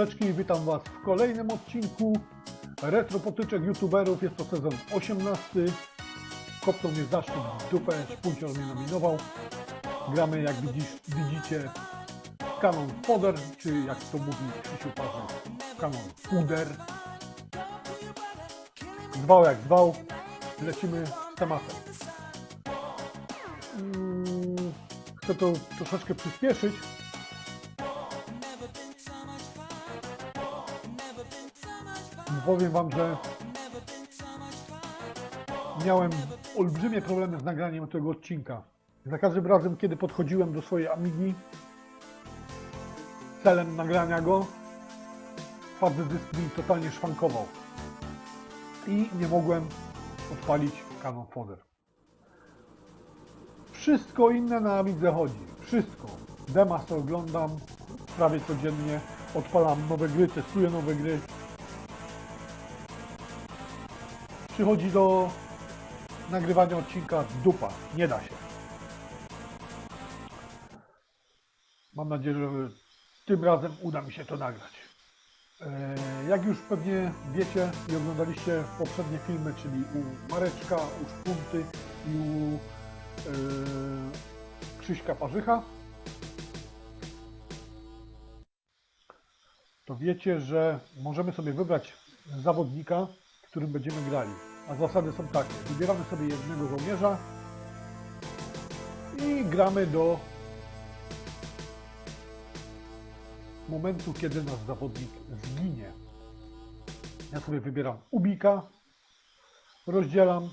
Mordeczki, witam Was w kolejnym odcinku Retro Potyczek YouTuberów. Jest to sezon 18. Kopnął mnie zaszczyt w dupę, Szpuncior mnie nominował. Gramy, jak widzisz, widzicie, kanon Foder, czy jak to mówi Krzysiu Parzyk, kanon Puder. Zwał jak zwał, lecimy z tematem. Mm, Chcę to troszeczkę przyspieszyć, powiem Wam, że miałem olbrzymie problemy z nagraniem tego odcinka. Za każdym razem, kiedy podchodziłem do swojej Amigi celem nagrania go, twardy dysk mi totalnie szwankował i nie mogłem odpalić Canon Fodder. Wszystko inne na Amidze chodzi. Wszystko. Demas oglądam prawie codziennie. Odpalam nowe gry, testuję nowe gry. Przychodzi do nagrywania odcinka dupa. Nie da się. Mam nadzieję, że tym razem uda mi się to nagrać. E, Jak już pewnie wiecie i oglądaliście poprzednie filmy, czyli u Mareczka, u Szpunty i u e, Krzyśka Parzycha, to wiecie, że możemy sobie wybrać zawodnika, którym będziemy grali. A zasady są takie. Wybieramy sobie jednego żołnierza i gramy do momentu, kiedy nasz zawodnik zginie. Ja sobie wybieram Ubika, rozdzielam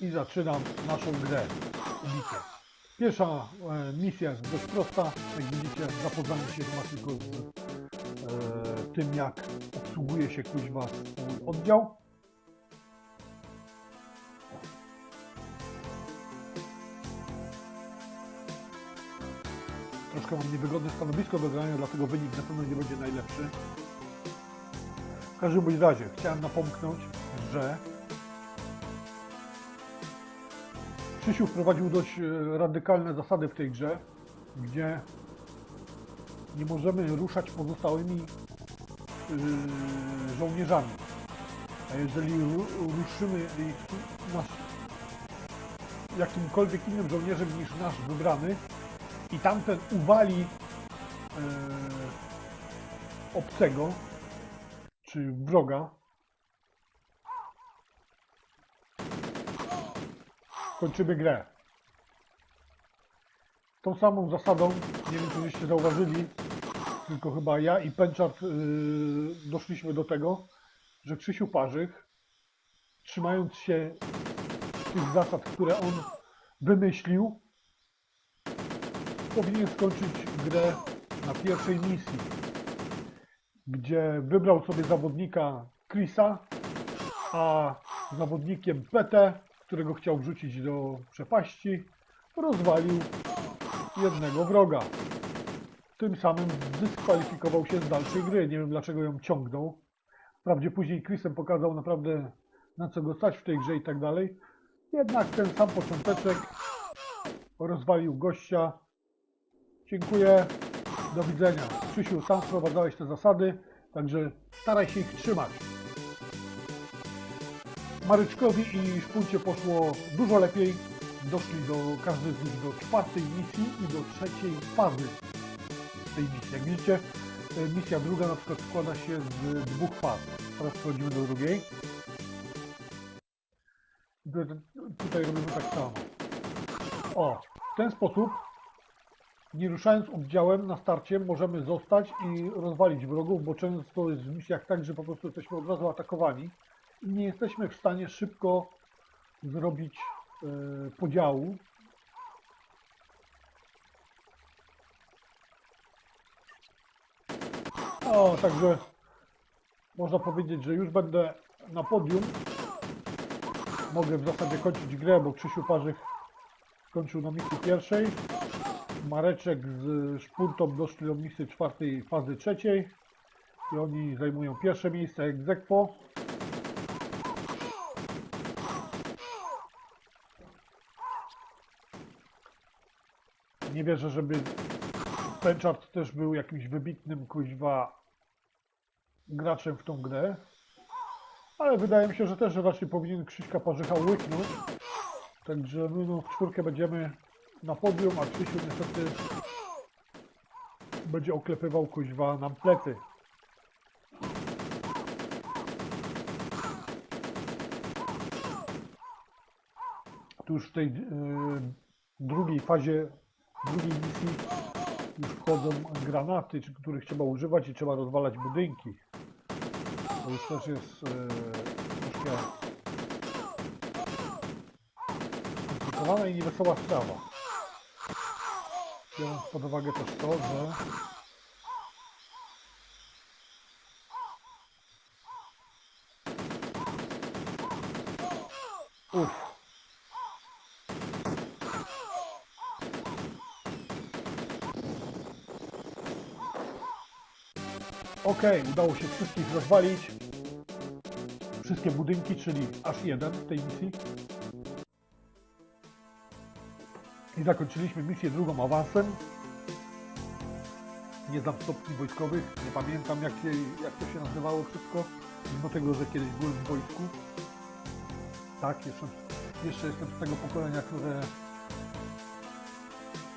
i zaczynam naszą grę Ubikiem. Pierwsza e, misja jest dość prosta. Jak widzicie, zapoznanie się chyba tylko z tym, jak obsługuje się kuźwa swój oddział. Troszkę mam niewygodne stanowisko do grania, dlatego wynik na pewno nie będzie najlepszy. W każdym bądź razie chciałem napomknąć, że Krzysiu wprowadził dość e, radykalne zasady w tej grze, gdzie nie możemy ruszać pozostałymi yy, żołnierzami. A jeżeli ru- ruszymy nasz, jakimkolwiek innym żołnierzem niż nasz wybrany i tamten uwali yy, obcego czy wroga, kończymy grę. Tą samą zasadą, nie wiem czy zauważyli, tylko chyba ja i Penchart yy, doszliśmy do tego, że Krzysiu Parzych, trzymając się tych zasad, które on wymyślił, powinien skończyć grę na pierwszej misji, gdzie wybrał sobie zawodnika Chrisa, a zawodnikiem PT, którego chciał wrzucić do przepaści, rozwalił jednego wroga. Tym samym dyskwalifikował się z dalszej gry. Nie wiem dlaczego ją ciągnął. Wprawdzie później Chrisem pokazał naprawdę na co go stać w tej grze i tak dalej. Jednak ten sam począteczek rozwalił gościa. Dziękuję. Do widzenia. Krzysiu, sam wprowadzałeś te zasady, także staraj się ich trzymać. Maryczkowi i Szpuncie poszło dużo lepiej. Doszli do każdy z nich do czwartej misji i do trzeciej fazy tej misji. Jak widzicie, e, misja druga na przykład składa się z dwóch faz. Teraz przechodzimy do drugiej. Tu- Tutaj robimy tak samo. O, w ten sposób, nie ruszając oddziałem na starcie, możemy zostać i rozwalić wrogów, bo często jest w misjach tak, że po prostu jesteśmy od razu atakowani i nie jesteśmy w stanie szybko zrobić e, podziału. O, także można powiedzieć, że już będę na podium. Mogę w zasadzie kończyć grę, bo Krzysiu Parzych skończył na misji pierwszej. Mareczek z Szpurtą doszli do misji czwartej fazy trzeciej. I oni zajmują pierwsze miejsce aequo. Nie wierzę, żeby Penchard też był jakimś wybitnym kuźwa graczem w tą grę. Ale wydaje mi się, że też raczej powinien Krzyśka Parzycha łyknąć. Także my no, w czwórkę będziemy na podium, a Krzysiu niestety będzie oklepywał kuźwa nam plecy. Tu już w tej y, drugiej fazie, drugiej misji już wchodzą granaty, których trzeba używać i trzeba rozwalać budynki. To już też jest y, troszkę skomplikowana i niewesoła sprawa. Biorąc pod uwagę też to, że Okej, udało się wszystkich rozwalić. Wszystkie budynki, czyli aż jeden w tej misji. I zakończyliśmy misję drugą awansem. Nie znam stopni wojskowych, nie pamiętam jak, się, jak to się nazywało wszystko, mimo tego, że kiedyś byłem w wojsku. Tak, jeszcze, jeszcze jestem z tego pokolenia, które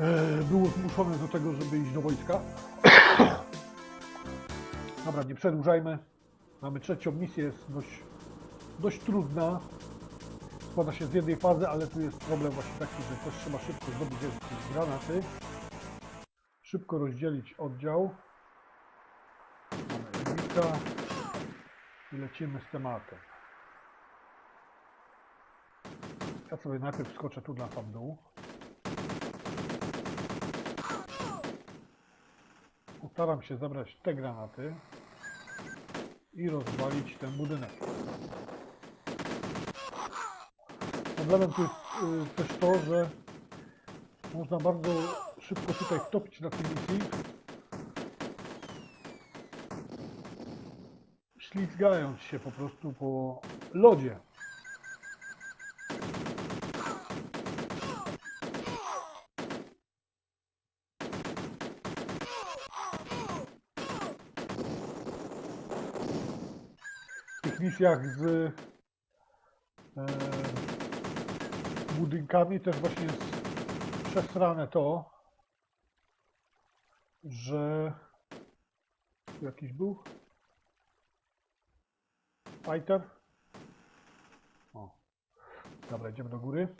e, było zmuszone do tego, żeby iść do wojska. Dobra, nie przedłużajmy. Mamy trzecią misję, jest dość, dość trudna. Składa się z jednej fazy, ale tu jest problem właśnie taki, że też trzeba szybko zdobyć jakieś granaty. Szybko rozdzielić oddział. Mamy i lecimy z tematem. Ja sobie najpierw skoczę tu na sam dół. Postaram się zabrać te granaty i rozwalić ten budynek. Problemem tu jest y, też to, że można bardzo szybko tutaj wtopić na tej misji. Ślizgając się po prostu po lodzie. Tych misjach z e, budynkami też właśnie jest przesrane to, że jakiś był fighter. O, dobra, idziemy do góry.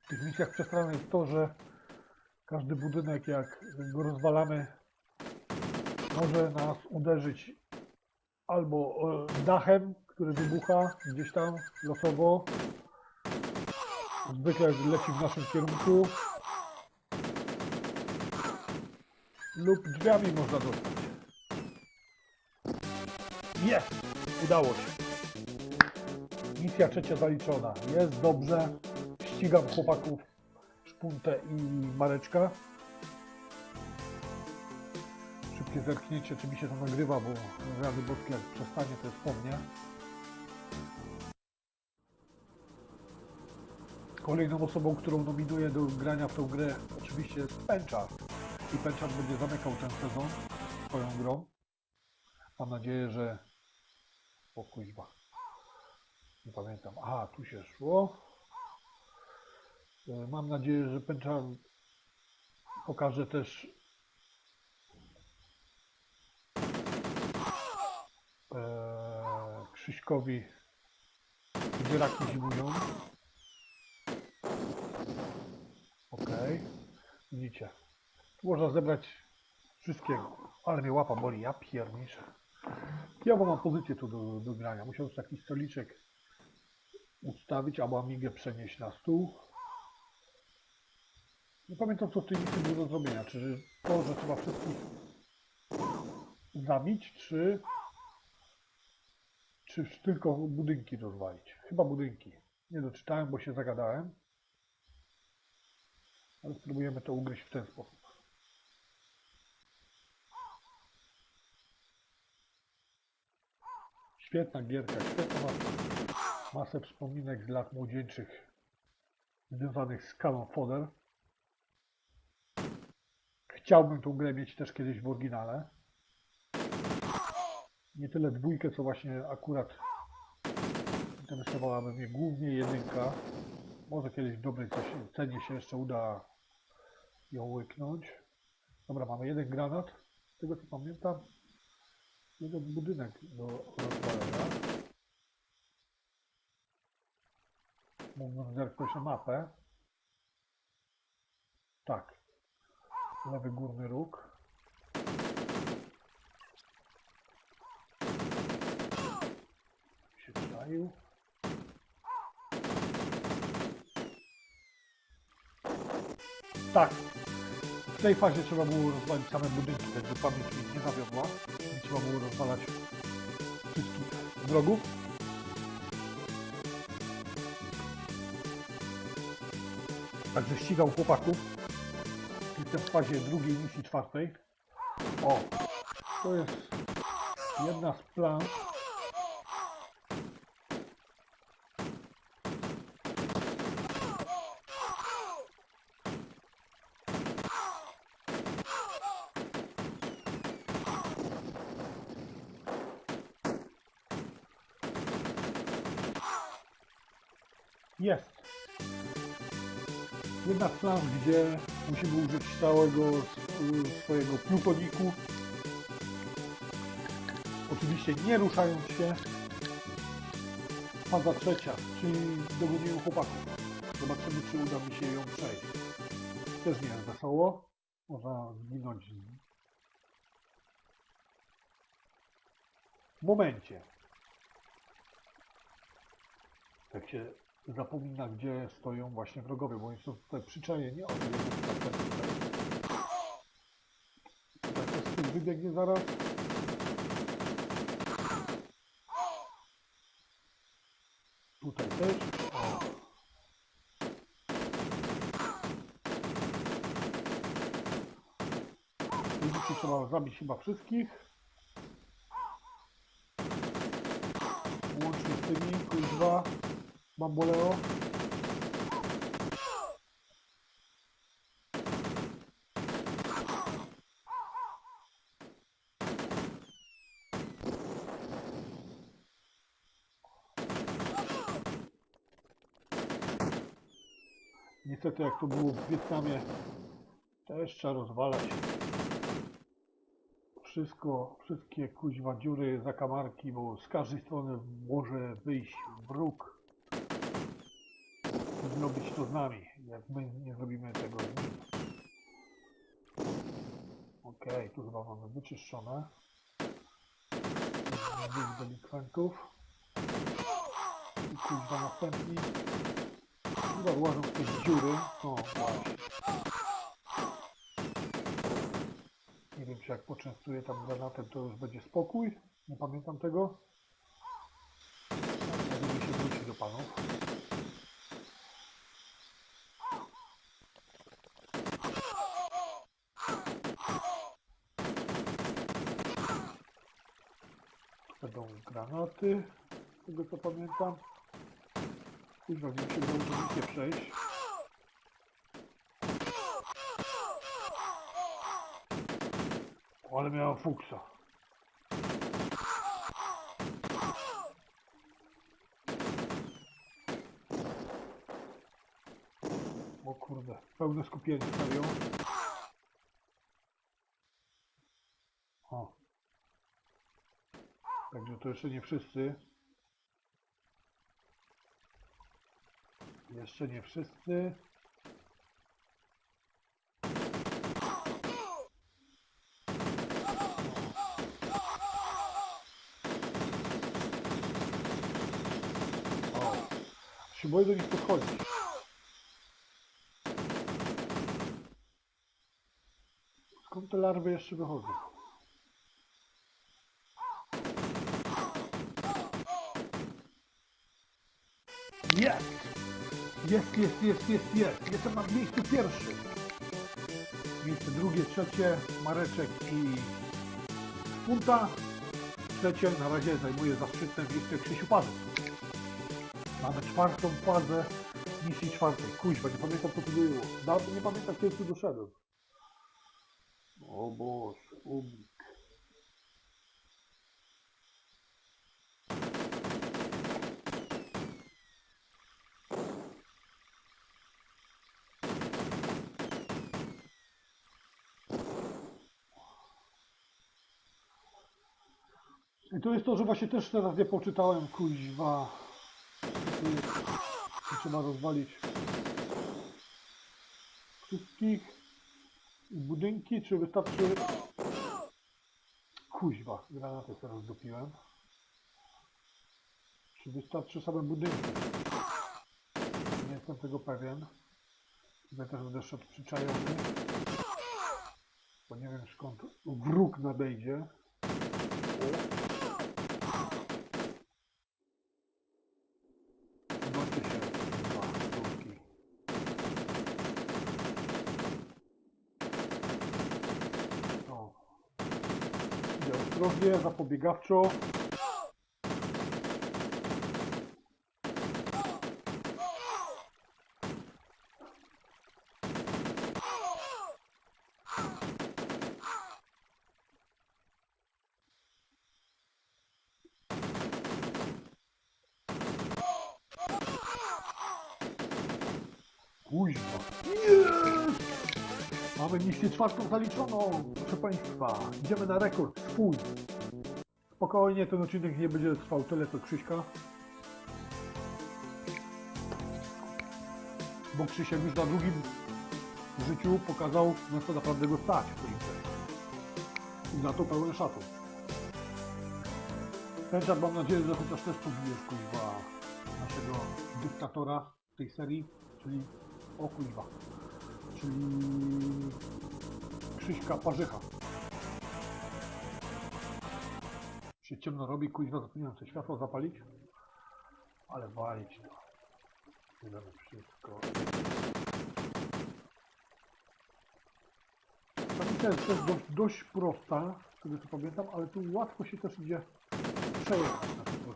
W tych misjach przesrane jest to, że każdy budynek, jak go rozwalamy, może nas uderzyć albo e, dachem, który wybucha gdzieś tam losowo. Zwykle leci w naszym kierunku. Lub drzwiami można dostać. Jest! Udało się. Misja trzecia zaliczona. Jest dobrze. Ścigam chłopaków Szpuntę i Mareczka. Szybkie zerknięcie, czy mi się to nagrywa, bo rady boskie jak przestanie, to jest po mnie. Kolejną osobą, którą nominuję do grania w tą grę oczywiście jest Penchard. I Penchard będzie zamykał ten sezon swoją grą. Mam nadzieję, że... O kuźba. Nie pamiętam. A, tu się szło. E, Mam nadzieję, że Penchard pokaże też Krzyśkowi, gdzie raki zimują. Okej. Widzicie. Tu można zebrać wszystkiego. Ale mnie łapa boli, ja pierniczę. Ja mam pozycję tu do, do grania. Musiałem taki stoliczek ustawić, albo amigę przenieść na stół. Nie pamiętam co w tej misji było do zrobienia. Czy to, że trzeba wszystkich zabić, czy czy tylko budynki rozwalić? Chyba budynki. Nie doczytałem, bo się zagadałem. Ale spróbujemy to ugryźć w ten sposób. Świetna gierka, świetna masa. Masę wspominek z lat młodzieńczych związanych z Canon Fodder. Chciałbym tą grę mieć też kiedyś w oryginale. Nie tyle dwójkę, co właśnie akurat interesowałaby mnie głównie jedynka. Może kiedyś w dobrej cenie się jeszcze uda ją łyknąć. Dobra, mamy jeden granat. Z tego co pamiętam, jeden budynek do rozwalenia. Mógłbym zerknąć na mapę. Tak. Lewy górny róg. Się czaił. Tak. W tej fazie trzeba było rozwalić same budynki, także pamięć mi nie zawiodła. Nie trzeba było rozwalać wszystkich wrogów. Także ścigał chłopaków. Jestem w fazie drugiej misji czwartej. O, to jest jedna z plansz. Jest. Jedna z plansz, gdzie musimy użyć całego swojego plutoniku. Oczywiście nie ruszając się. Faza trzecia, czyli dogonieniu chłopaków. Zobaczymy, czy uda mi się ją przejść. Też nie jest wesoło. Można zginąć. W momencie, jak się zapomina, gdzie stoją właśnie wrogowie, bo oni są tutaj przyczajeni. O. Tak, wybiegnie zaraz. Tutaj też. O. Widzicie, trzeba zabić chyba wszystkich. Łącznie z tymi, kuźwa. Bamboleo. Niestety jak to było w Wietnamie, też trzeba rozwalać wszystko, wszystkie kuźwa dziury, zakamarki, bo z każdej strony może wyjść wróg zrobić to z nami, jak my nie zrobimy tego z nim. Okej, tu chyba mamy wyczyszczone. Dwóch delikwentów. I kuźwa następni. Chyba włażą w te dziury. O, właśnie. Nie wiem, czy jak poczęstuję tam granatem, to już będzie spokój. Nie pamiętam tego. Możemy się wrócić do panów. Będą granaty, z tego co pamiętam. Już nie się przejść. Ale miała fuksa. O kurde, pełne skupienie serio. O. Także to jeszcze nie wszyscy. Jeszcze nie wszyscy. O, się boję do nich podchodzić. Skąd te larwy jeszcze wychodzą? Jest, jest, jest, jest, jest. Jestem na miejscu pierwszym. Miejsce drugie, trzecie, Mareczek i Punta. Trzecie na razie zajmuje zaszczytne miejsce Krzysiu Pazy. Mamy czwartą fazę misji czwartej. Kuźwa, nie pamiętam co tu było. Nawet nie pamiętam kiedy tu doszedłem. O Boże, ubik. I to jest to, że właśnie też teraz nie poczytałem, kuźwa. Tu Trzeba rozwalić wszystkich budynki, czy wystarczy... Kuźwa, granaty sobie rozdupiłem. Czy wystarczy same budynki? Nie jestem tego pewien. Tutaj też będę szedł przyczajony. Bo nie wiem skąd wróg nadejdzie. Zobaczcie się, dwa wróżki. O. Ostrożnie, zapobiegawczo. Kuźwa. Mamy misję czwartą zaliczoną, proszę Państwa. Idziemy na rekord swój. Spokojnie, ten odcinek nie będzie trwał tyle co Krzyśka. Bo Krzysiek już na drugim życiu pokazał, na co naprawdę go stać w tej grze. I za to pełen szacun. Pęczak, mam nadzieję, że chociaż też pobijesz kuźwa naszego dyktatora tej serii, czyli o kuźwa, czyli Krzyśka Parzycha. Się ciemno robi, kuźwa, zapomniałem sobie światło zapalić, ale walić to. Bierzemy wszystko. Ta jest też dość, dość prosta, z tego co pamiętam, ale tu łatwo się też idzie przejechać na tym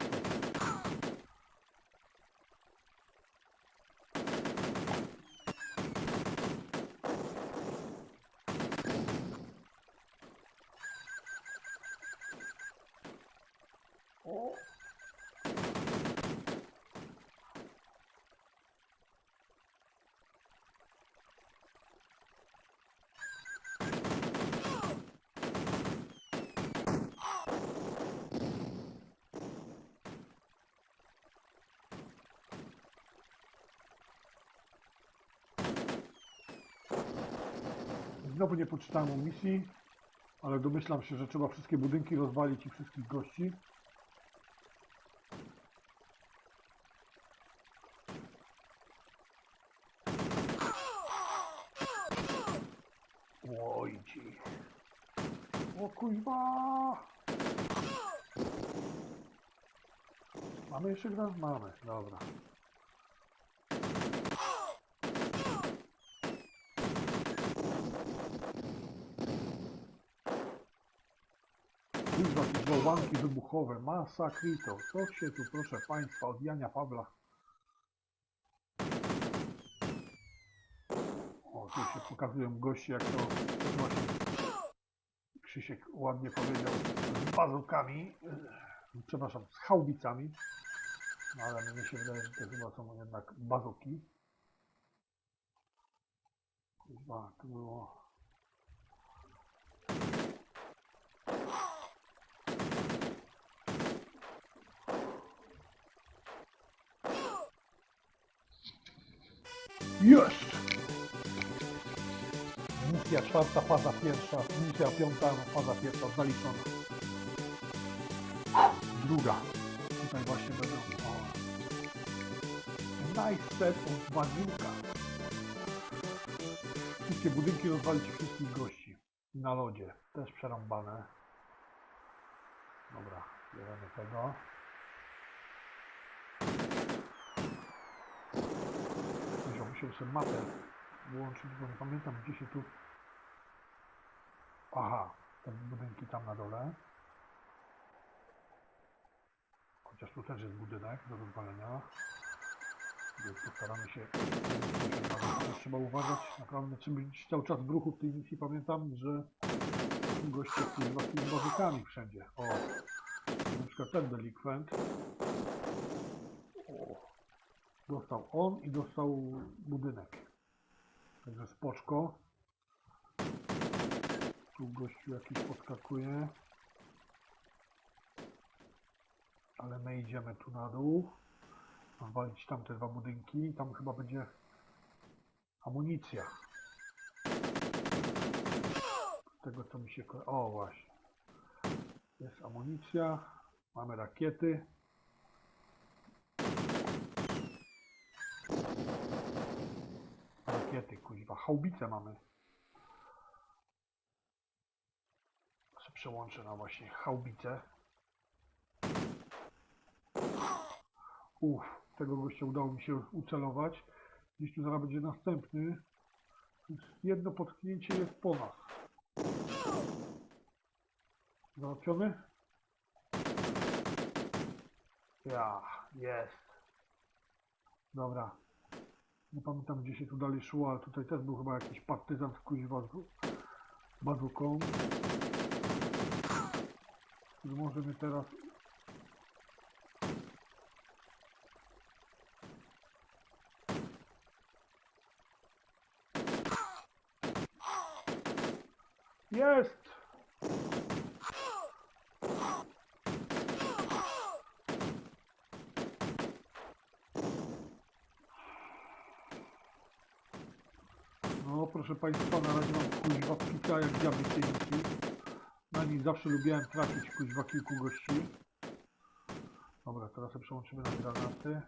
Znowu nie poczytałem o misji, ale domyślam się, że trzeba wszystkie budynki rozwalić i wszystkich gości. Oj ci. O kuźwa! Mamy jeszcze grę? Mamy, dobra. Kuźwa, jakieś wybuchowe, masakrito. Co się tu, proszę Państwa, od Jania Pawla. O, tu się pokazują goście, jak to to właśnie Krzysiek ładnie powiedział, z bazukami, e, przepraszam, z chałbicami, no, ale mnie się wydaje, że to chyba są jednak bazuki. Chyba to było... Jest! Misja czwarta, faza pierwsza, misja piąta, faza pierwsza zaliczona. Druga. Tutaj właśnie będą o, nice set of bagniuka. Wszystkie budynki rozwalić wszystkich gości. Na lodzie. Też przerąbane. Dobra, bierzemy tego. Musiał, sobie mapę włączyć, bo nie pamiętam gdzie się tu... Aha, te budynki tam na dole. Chociaż tu też jest budynek do rozwalenia. Więc postaramy się. Trzeba uważać, naprawdę trzeba być cały czas w ruchu w tej misji. Pamiętam, że goście z tymi bazykami wszędzie. O, na przykład ten delikwent. Dostał on i dostał budynek. Także spoczko. Tu gościu jakiś podskakuje. Ale my idziemy tu na dół. Walić tamte dwa budynki. Tam chyba będzie amunicja. Z tego co mi się... O właśnie. Jest amunicja. Mamy rakiety. Rakiety, kuźwa. Haubice mamy. Se przełączę na właśnie haubicę. Uff, tego gościa udało mi się ucelować. Gdzieś tu zaraz będzie następny. Jedno potknięcie jest po nas. Załatwiony? Ja, jest. Dobra. Nie pamiętam gdzie się tu dalej szło, ale tutaj też był chyba jakiś partyzant kuźwa z bazuką. Który może mnie teraz Jest! No, proszę Państwa, na razie mam kuźwa pika jak diabły w. Na nich zawsze lubiłem trafić kuźwa kilku gości. Dobra, teraz przełączymy na granaty.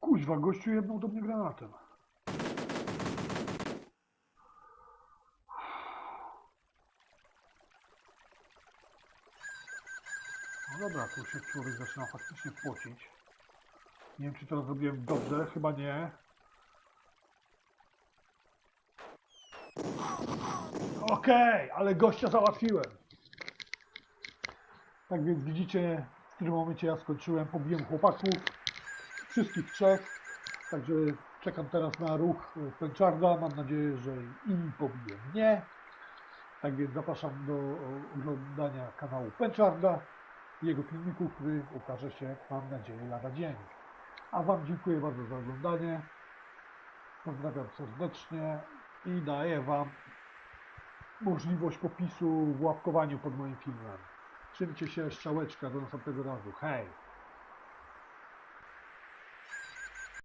Kuźwa, gościu jedną do mnie granatem. No dobra, tu się człowiek zaczyna faktycznie pocić. Nie wiem, czy to zrobiłem dobrze, chyba nie. Okej, ale gościa załatwiłem. Tak więc widzicie, w którym momencie ja skończyłem. Pobiłem chłopaków, wszystkich trzech. Także czekam teraz na ruch Pęczarda. Mam nadzieję, że inni pobiję mnie. Tak więc zapraszam do oglądania kanału Pęczarda i jego filmiku, który ukaże się, mam nadzieję, lada dzień. A Wam dziękuję bardzo za oglądanie. Pozdrawiam serdecznie i daję Wam możliwość popisu w łapkowaniu pod moim filmem. Trzymcie się, strzałeczka, do następnego razu. Hej!